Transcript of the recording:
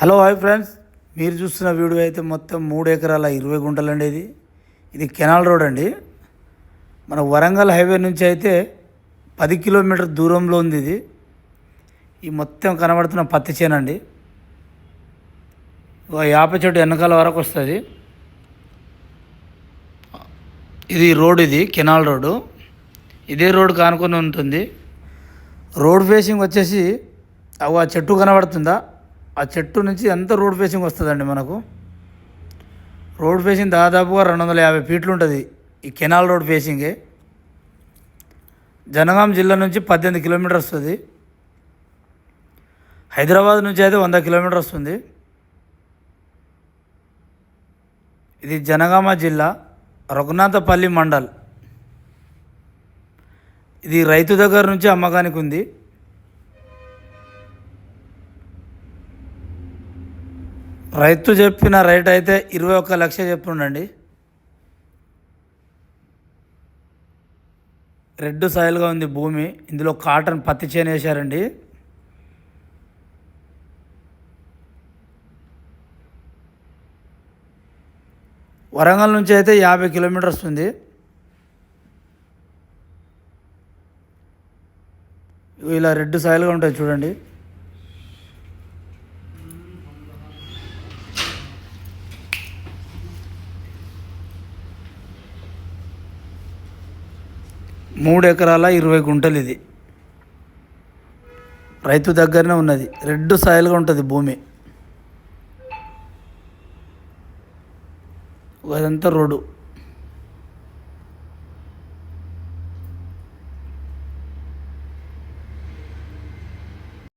Hello hi friends. మీరు చూస్తున్న video అయితే మొత్తం మూడు ఎకరాల ఇరవై గుంటలు అండి ఇది. ఇది కెనాల్ రోడ్ అండి. మన వరంగల్ హైవే నుంచి అయితే పది కిలోమీటర్ దూరంలో ఉంది ఇది. ఈ మొత్తం కనబడుతున్న పత్తి చేను అండి. యాప చెట్టు వెనకాల వరకు వస్తుంది. ఇది రోడ్ ఇది కెనాల్ రోడ్డు ఇదే రోడ్ కానుకొని ఉంటుంది. రోడ్ ఫేసింగ్ వచ్చేసి ఆ చెట్టు కనబడుతుందా? ఆ చెట్టు నుంచి ఎంత రోడ్ ఫేసింగ్ వస్తుందండి మనకు? రోడ్ ఫేసింగ్ దాదాపుగా రెండు వందల యాభై ఫీట్లు ఉంటుంది ఈ కెనాల్ రోడ్ ఫేసింగే. జనగాం జిల్లా నుంచి పద్దెనిమిది కిలోమీటర్ వస్తుంది. హైదరాబాద్ నుంచి అయితే వంద కిలోమీటర్ వస్తుంది. ఇది జనగామ జిల్లా రఘునాథపల్లి మండల్. ఇది రైతు దగ్గర నుంచి అమ్మకానికి ఉంది. రైతు చెప్పిన రేట్ అయితే ఇరవై ఒక్క లక్ష చెప్పుండండి. రెడ్ సాయిల్గా ఉంది భూమి. ఇందులో కాటన్ పత్తి చేను వేశారండి. వరంగల్ నుంచి అయితే యాభై కిలోమీటర్స్ ఉంది. ఇలా రెడ్ సాయిల్గా ఉంటాయి చూడండి. మూడు ఎకరాల ఇరవై గుంటలు ఇది. రైతు దగ్గరనే ఉన్నది. రెడ్ సాయిల్గా ఉంటుంది భూమి. అదంతా రోడ్డు.